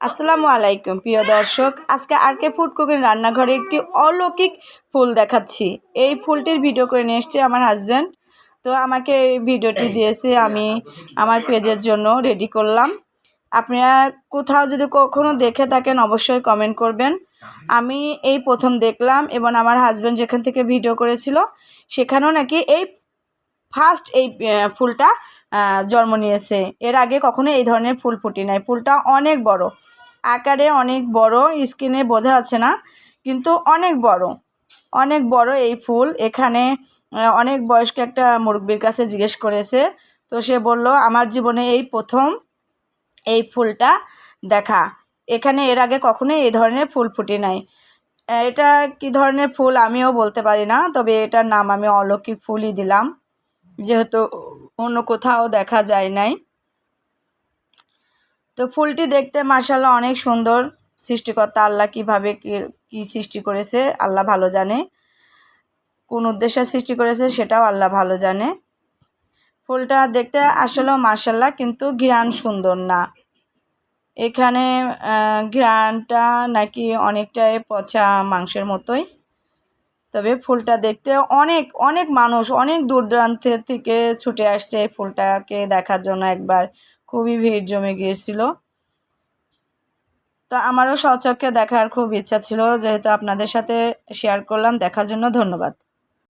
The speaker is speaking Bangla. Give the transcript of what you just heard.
আসসালামু আলাইকুম, প্রিয় দর্শক। আজকে আর কে ফুড কুকিং রান্নাঘরে একটি অলৌকিক ফুল দেখাচ্ছি। এই ফুলটির ভিডিও করে নিয়ে এসছে আমার হাজব্যান্ড তো আমাকে ভিডিওটি দিয়েছে, আমি আমার পেজের জন্য রেডি করলাম। আপনারা কোথাও যদি কখনো দেখে থাকেন, অবশ্যই কমেন্ট করবেন। আমি এই প্রথম দেখলাম এবং আমার হাজব্যান্ড যেখান থেকে ভিডিও করেছিল, সেখানেও নাকি এই ফার্স্ট এই ফুলটা জন্ম নিয়েছে। এর আগে কখনো এই ধরনের ফুল ফুটি নাই। ফুলটা অনেক বড়। আকারে অনেক বড়, স্কিনে বোঝা যাচ্ছে না, কিন্তু অনেক বড়। অনেক বড় এই ফুল। এখানে অনেক বয়স্ক একটা মুরব্বির কাছে জিজ্ঞেস করেছে। তো সে বলল, আমার জীবনে এই প্রথম এই ফুলটা দেখা। এখানে এর আগে কখনোই এই ধরনের ফুল ফুটি নাই। এটা কি ধরনের ফুল আমিও বলতে পারি না, তবে এটার নাম আমি অলৌকিক ফুলই দিলাম। যেহেতু অন্য কোথাও দেখা যায় নাই। তো ফুলটি দেখতে মাসাল্লাহ অনেক সুন্দর। সৃষ্টিকর্তা আল্লাহ কীভাবে কী সৃষ্টি করেছে আল্লাহ ভালো জানে। কোন উদ্দেশ্যে সৃষ্টি করেছে সেটাও আল্লাহ ভালো জানে। ফুলটা দেখতে আসলেও মাসাল্লাহ কিন্তু ঘ্রাণ সুন্দর না। এখানে ঘ্রাণটা নাকি অনেকটাই পচা মাংসের মতোই। তবে ফুলটা দেখতে অনেক অনেক মানুষ, অনেক দূর দূরান্তের থেকে ছুটে আসছে এই ফুলটাকে দেখার জন্য একবার। খুবই ভিড় জমে গিয়েছিল। তো আমারও স্বচক্ষে দেখার খুব ইচ্ছা ছিল, যেহেতু আপনাদের সাথে শেয়ার করলাম, দেখার জন্য ধন্যবাদ।